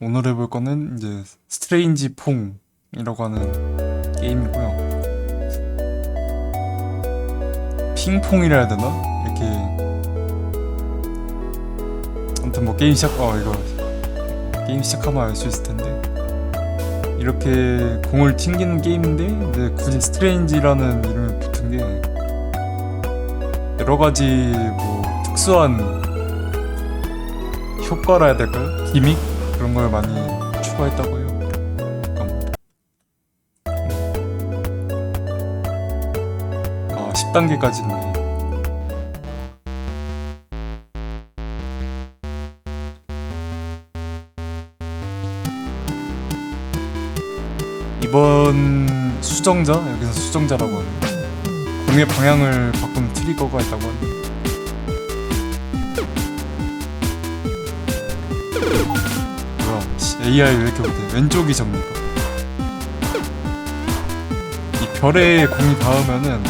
오늘 해볼 거는 이제 스트레인지 퐁이라고 하는 게임이고요. 핑퐁이라 해야 되나? 이렇게 아무튼 뭐 게임 시작 어 이거 게임 시작하면 알 수 있을 텐데 이렇게 공을 튕기는 게임인데 이제 굳이 스트레인지라는 이름이 붙은 게 여러 가지 뭐 특수한 효과라 해야 될까요? 기믹 그런 걸 많이 추가했다고 해요. 아 10단계까지 있네. 이번 수정자 여기서 수정자라고 하네. 공의 방향을 바꾸는 트리거가 있다고. 뭐 AI 왜 이렇게 못해? 왼쪽이 접니다 이 별에 공이 닿으면은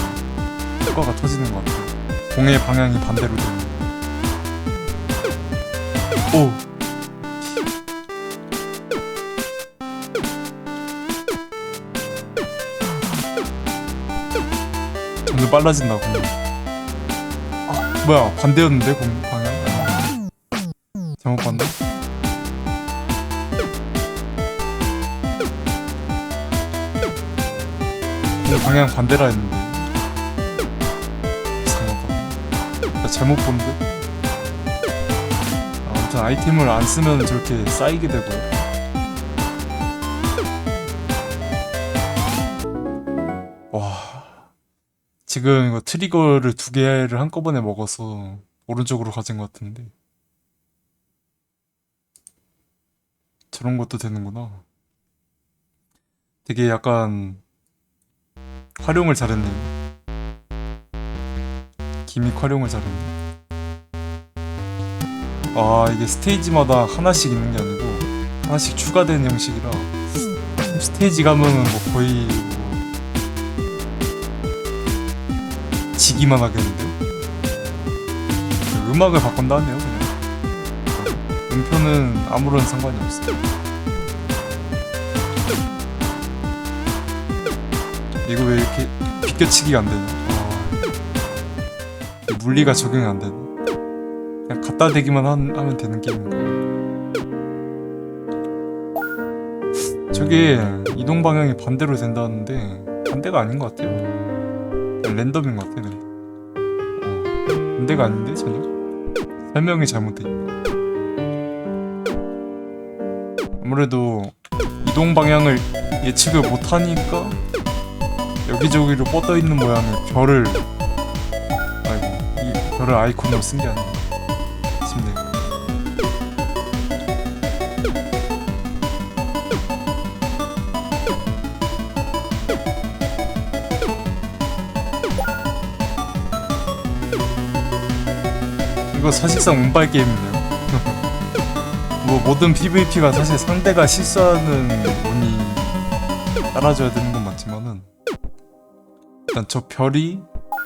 효과가 터지는 것 같아요 공의 방향이 반대로 되는 오. 점점 빨라진다 공이. 아 뭐야? 반대였는데 공 방향 반대라 했는데. 이상하다. 나 잘못 본데? 아, 아무튼 아이템을 안 쓰면 저렇게 쌓이게 되고요 와. 지금 이거 트리거를 두 개를 한꺼번에 먹어서 오른쪽으로 가진 것 같은데. 저런 것도 되는구나. 되게 약간 활용을 잘했네요. 기믹 활용을 잘했네. 아 이게 스테이지마다 하나씩 있는 게 아니고 하나씩 추가된 형식이라 스테이지 가면은 뭐 거의 뭐 지기만 하겠는데요. 음악을 바꾼다 하네요 그냥. 음표는 아무런 상관이 없어요. 이거 왜 이렇게 비껴치기가 안 되냐? 아, 물리가 적용이 안 되네. 그냥 갖다 대기만 한- 하면 되는 게임인가? 저게 이동 방향이 반대로 된다는데 반대가 아닌 것 같아요. 그냥 랜덤인 것 같아. 네. 어, 반대가 아닌데 전혀? 설명이 잘못돼. 아무래도 이동 방향을 예측을 못하니까 여기저기로 뻗어 있는 모양의 별을 아이고 이 별을 아이콘으로 쓴 게 아닌가 싶네요. 이거 사실상 운빨 게임이네요. 뭐 모든 PVP가 사실 상대가 실수하는 운이 따라줘야 되는 일단 저 별이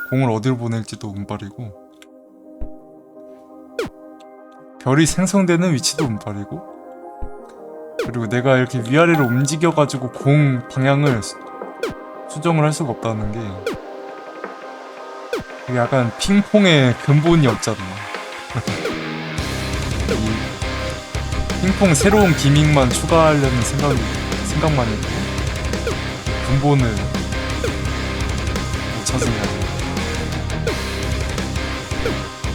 공을 어디로 보낼지도 운빨이고 별이 생성되는 위치도 운빨이고 그리고 내가 이렇게 위아래로 움직여가지고 공 방향을 수- 수정을 할 수가 없다는 게 이게 약간 핑퐁의 근본이 없잖아. 이 핑퐁 새로운 기믹만 추가하려는 생각이 생각만 있고 근본을 못 찾은 거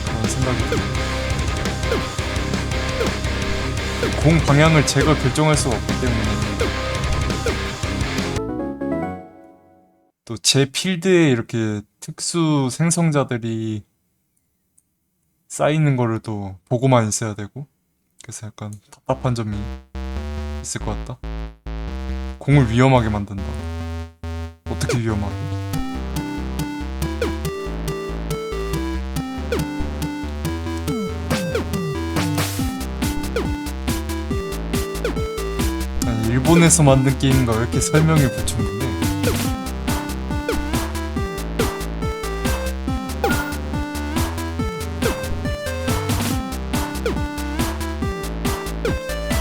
그런 생각이 들어요. 공 방향을 제가 결정할 수가 없기 때문에 또 제 필드에 이렇게 특수 생성자들이 쌓이는 거를 또 보고만 있어야 되고 그래서 약간 답답한 점이 있을 것 같다. 공을 위험하게 만든다. 어떻게 위험하게? 일본에서 만든 게임인가 왜 이렇게 설명이 부충분해?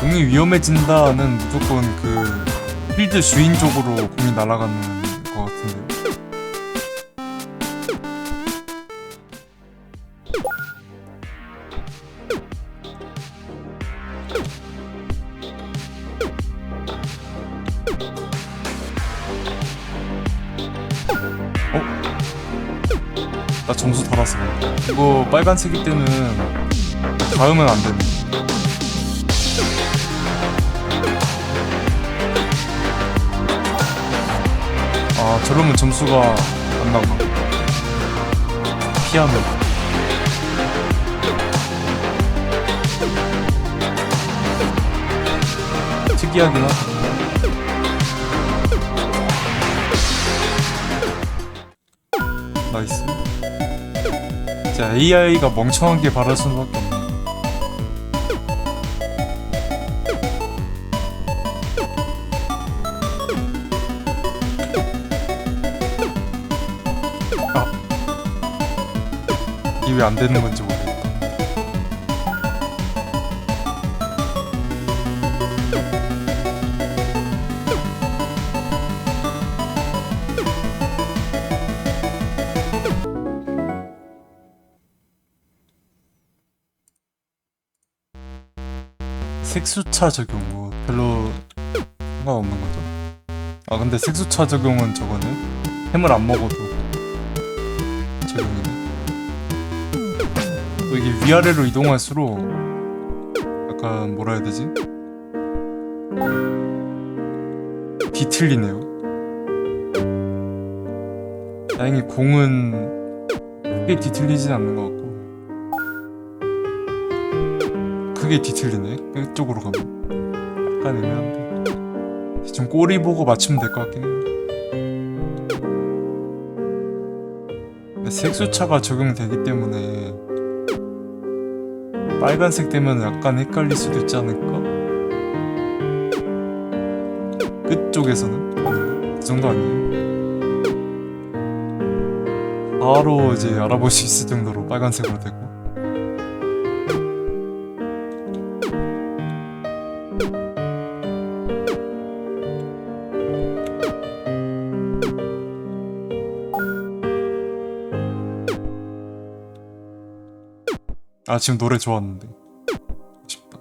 공이 위험해진다는 무조건 그 필드 주인 쪽으로 공이 날아가는 어? 나 점수 달았어. 이거 빨간색일 때는 닿으면 안 되네. 아 저러면 점수가 안 나오나 피하면 특이하긴 하다 나이스 자 AI가 멍청하게 바랄 수밖에 없네 이게 왜 안 되는 건지 모르겠다. 색수차 적용 뭐 별로 상관없는 거죠. 아 근데 색수차 적용은 저거네. 햄을 안 먹어도 적용이네. 또 이게 위아래로 이동할수록 약간 뭐라 해야 되지? 뒤틀리네요. 다행히 공은 크게 뒤틀리진 않는 것 같고 크게 뒤틀리네. 끝쪽으로 가면 약간 애매한데 좀 꼬리 보고 맞추면 될 것 같긴 해요. 근데 색수차가 적용되기 때문에 빨간색 되면 약간 헷갈릴 수도 있지 않을까? 끝쪽에서는? 그 정도 아니에요? 바로 이제 알아볼 수 있을 정도로 빨간색으로 되고 아 지금 노래 좋았는데. 아쉽다.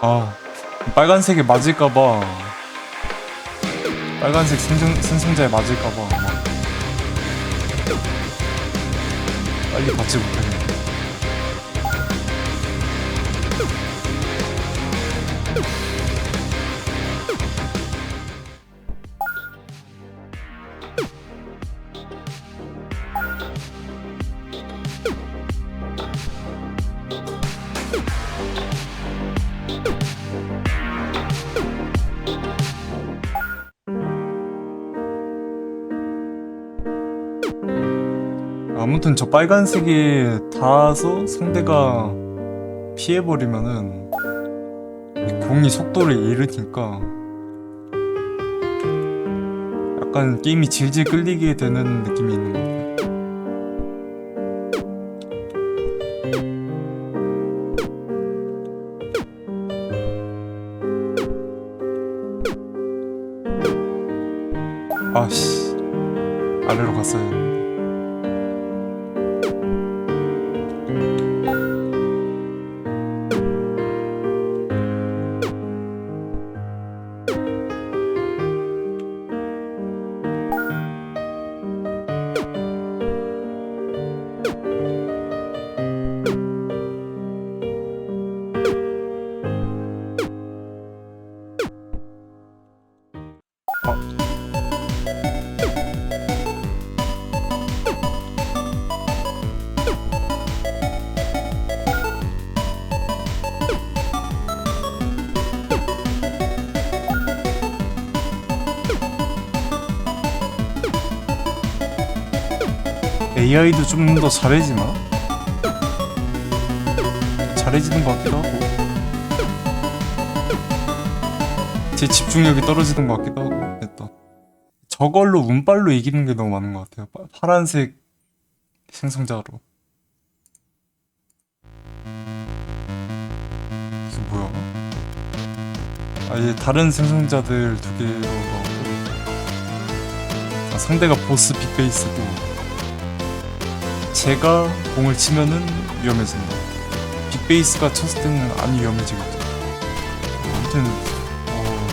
아 빨간색에 맞을까봐. 빨간색 승승, 승승자에 맞을까봐 막 빨리 받지 못하 빨간색에 닿아서 상대가 피해버리면은 이 공이 속도를 잃으니까 약간 게임이 질질 끌리게 되는 느낌이 있는 것 AI도 좀 더 잘해지나? 잘해지는 것 같기도 하고 제 집중력이 떨어지는 것 같기도 하고 됐다. 저걸로 운빨로 이기는 게 너무 많은 것 같아요. 파, 파란색 생성자로. 이게 뭐야? 아예 다른 생성자들 두 개로 나오고 아, 상대가 보스 빅베이스고 제가 공을 치면은 위험해진다. 빅베이스가 쳤을 때는 안 위험해지거든. 아무튼 어...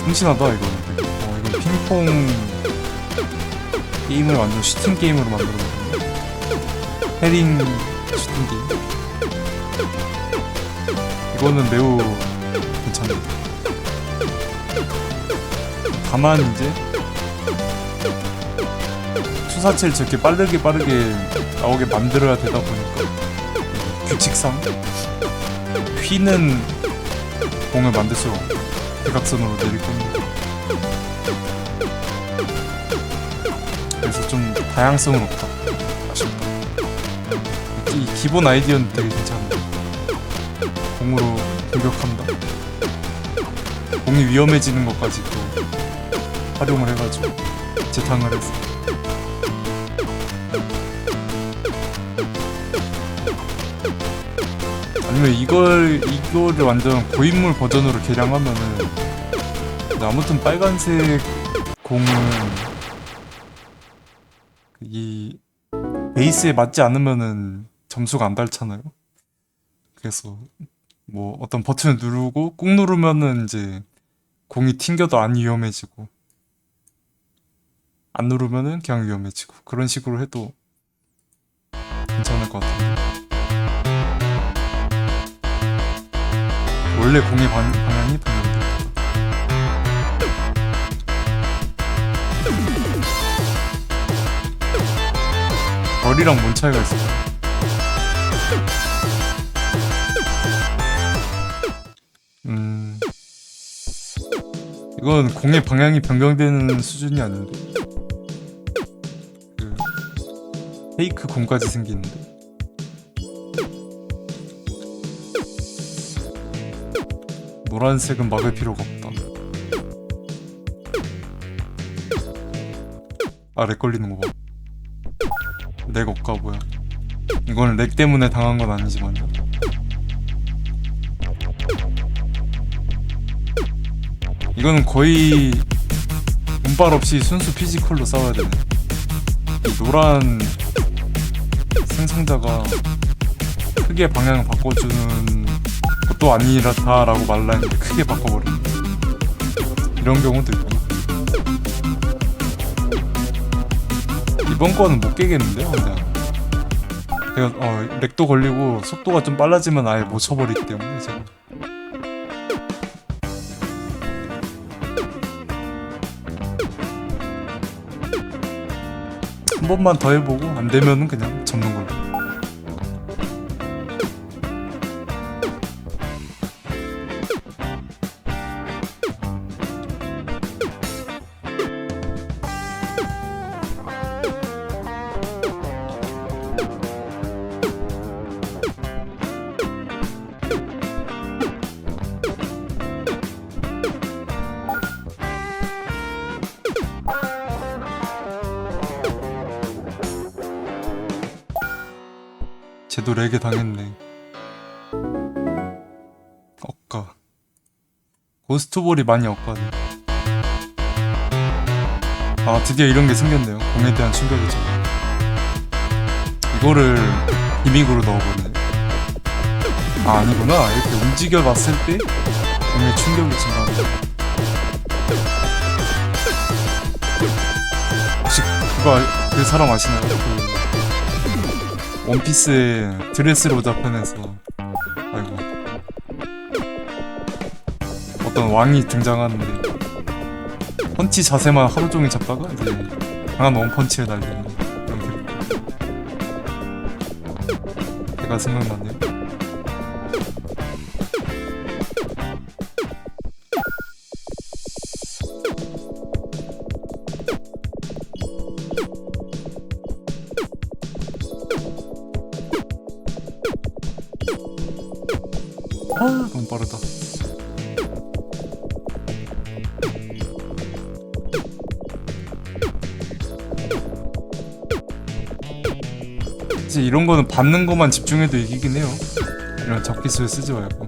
참신하다 이거는. 어, 이건 핑퐁 게임을 완전 슈팅 게임으로 만들었거든요. 헤링 슈팅 게임. 이거는 매우 괜찮네. 다만 이제 투사체를 저렇게 빠르게 빠르게 나오게 만들어야 되다 보니까 규칙상 휘는 공을 만들 수가 없고 대각선으로 내릴 겁니다. 그래서 좀 다양성은 없다. 아쉽다. 이 기본 아이디어는 되게 괜찮은데 공으로 공격한다. 공이 위험해지는 것까지 또 활용을 해가지고 재탕을 해서 아니면 이걸 이거를 완전 고인물 버전으로 개량하면은 근데 아무튼 빨간색 공은 이 베이스에 맞지 않으면은 점수가 안 달잖아요. 그래서 뭐 어떤 버튼을 누르고 꾹 누르면은 이제 공이 튕겨도 안 위험해지고 안 누르면은 그냥 위험해지고 그런 식으로 해도 괜찮을 것 같아요. 원래 공의 방, 방향이 방향입니다. 벌이랑 뭔 차이가 있을까요? 음, 이건 공의 방향이 변경되는 수준이 아닌데. 그 페이크 공까지 생기는데. 노란색은 막을 필요가 없다. 아, 렉 걸리는 거 봐. 렉 없까 뭐야. 이건 렉 때문에 당한 건 아니지만. 이거는 거의 운빨 없이 순수 피지컬로 싸워야 되네. 이 노란 생성자가 크게 방향을 바꿔주는 것도 아니라다라고 말라 했는데 크게 바꿔버리네. 이런 경우도 있고. 이번 거는 못 깨겠는데요, 그냥. 제가 어 렉도 걸리고 속도가 좀 빨라지면 아예 못 쳐버리기 때문에 제가. 한 번만 더 해보고 안 되면은 그냥 접는 고스트볼이 많이 엇가네. 아, 드디어 이런 게 생겼네요. 공에 대한 충격이죠. 이거를 기믹으로 넣어보네. 아, 아니구나. 이렇게 움직여 봤을 때 공의 충격이 증가하는 거. 혹시 그거 알- 그 사람 아시나요? 그 원피스의 드레스로자 편에서 어떤 왕이 등장하는데 펀치 자세만 하루 종일 잡다가 이제 강한 원펀치를 날리는 캐릭터 제가 생각나네요 이런 거는 받는 것만 집중해도 이기긴 해요. 이런 적기술 쓰지 말고.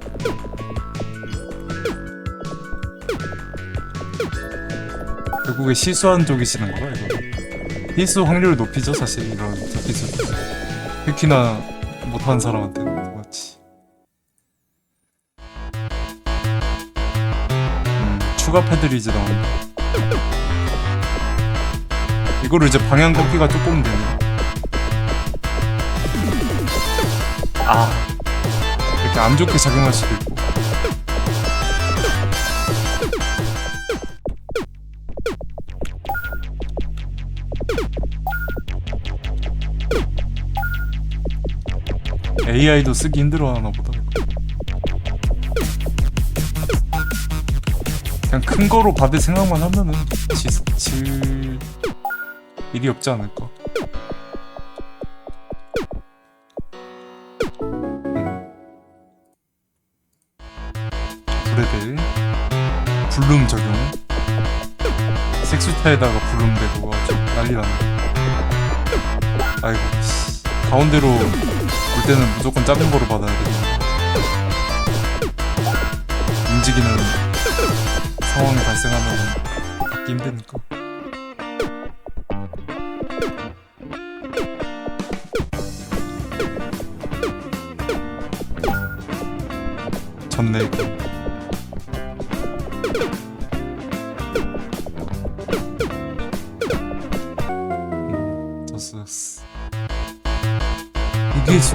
결국에 실수한 쪽이 지는 거라 이거. 실수 확률을 높이죠 사실 이런 적기술. 특히나 못하는 사람한테는 그렇지. 음, 추가 패들이 이제 나온다 이거를 이제 방향 꺾기가 조금 되네 아 이렇게 안 좋게 작용할 수도 있고 AI도 쓰기 힘들어하나 보다. 그냥 큰 거로 받을 생각만 하면은 지, 질 일이 없지 않을까 색수타에다가 블룸 대고 아주 난리 났네. 아이고 씨. 가운데로 올 때는 무조건 작은 거로 받아야 돼 움직이는 상황이 발생하면 받기 힘드니까. 졌네 이거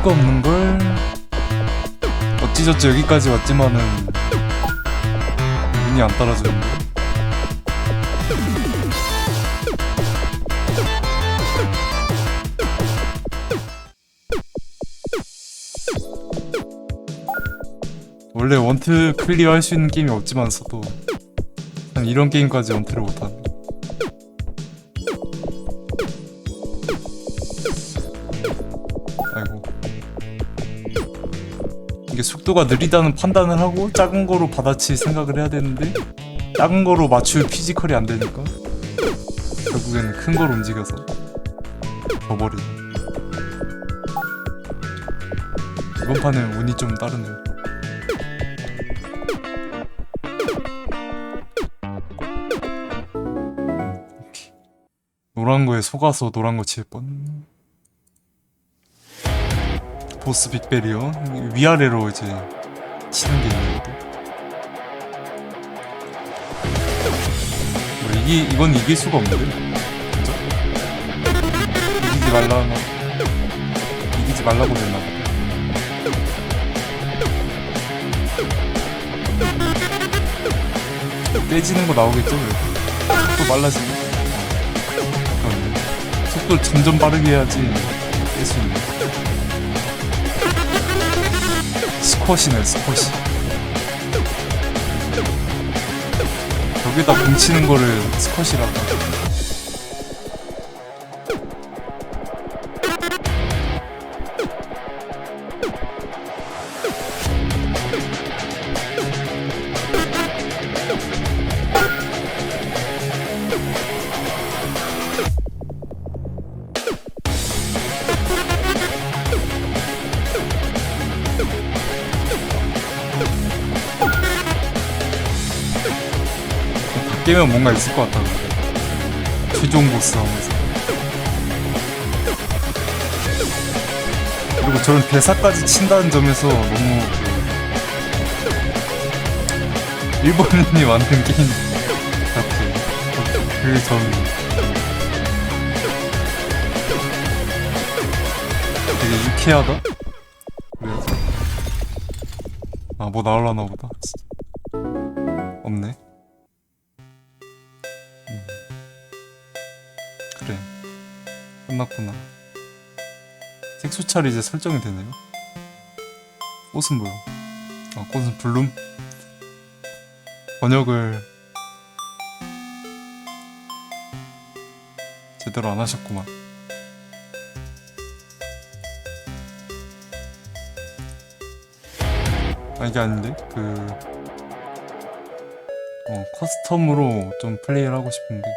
수가 없는 걸 어찌저찌 여기까지 왔지만은 눈이 안 따라주는데 원래 원트 클리어 할 수 있는 게임이 없지만서도 난 이런 게임까지 원트를 못하네 속도가 느리다는 판단을 하고 작은 거로 받아칠 생각을 해야 되는데 작은 거로 맞출 피지컬이 안 되니까 결국에는 큰 거로 움직여서 져버리네 이번 판은 운이 좀 오케이. 노란 거에 속아서 노란 거 칠 뻔. 보스 빅베리어 위아래로 이제 치는 게 있는 거. 뭐 이기 이건 이길 수가 없는데. 그죠? 이기지 말라 나 이기지 말라고 했나 보다. 떼지는 거 나오겠죠? 또 말라지네. 속도를 점점 빠르게 해야지 뗄수 있네. 스쿼시네 스쿼시. 여기다 뭉치는 거를 스쿼시라고 깨면 뭔가 있을 것 같다고 최종 보스 하면서 그리고 저런 대사까지 친다는 점에서 너무 그 일본인이 만든 게임 같아 그 점이. 되게 유쾌하다? 그래서. 아뭐 나올라나 보다. 진짜. 끝났구나. 색수찰이 이제 설정이 되네요. 꽃은 뭐야? 아 꽃은 블룸? 번역을 제대로 안 하셨구만. 아 이게 아닌데? 그 어, 커스텀으로 좀 플레이를 하고 싶은데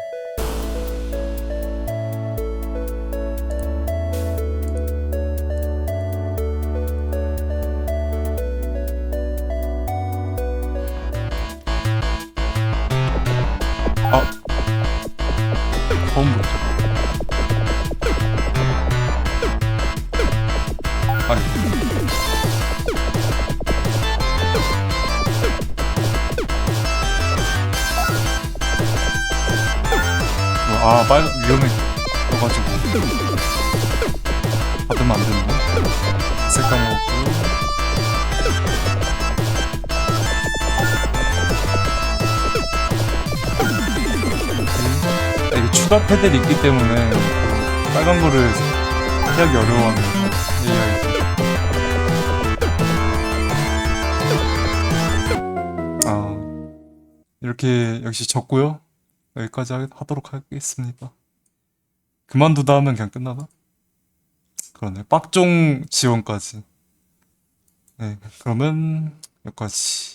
되는 거? 색깔 먹고 이게 추가 패들이 있기 때문에 빨간 거를 피하기 어려워하는. 아, 이렇게 역시 졌고요. 여기까지 하- 하도록 하겠습니다. 그만두다 하면 그냥 끝나나? 그러네. 빡종 지원까지. 네, 그러면 여기까지.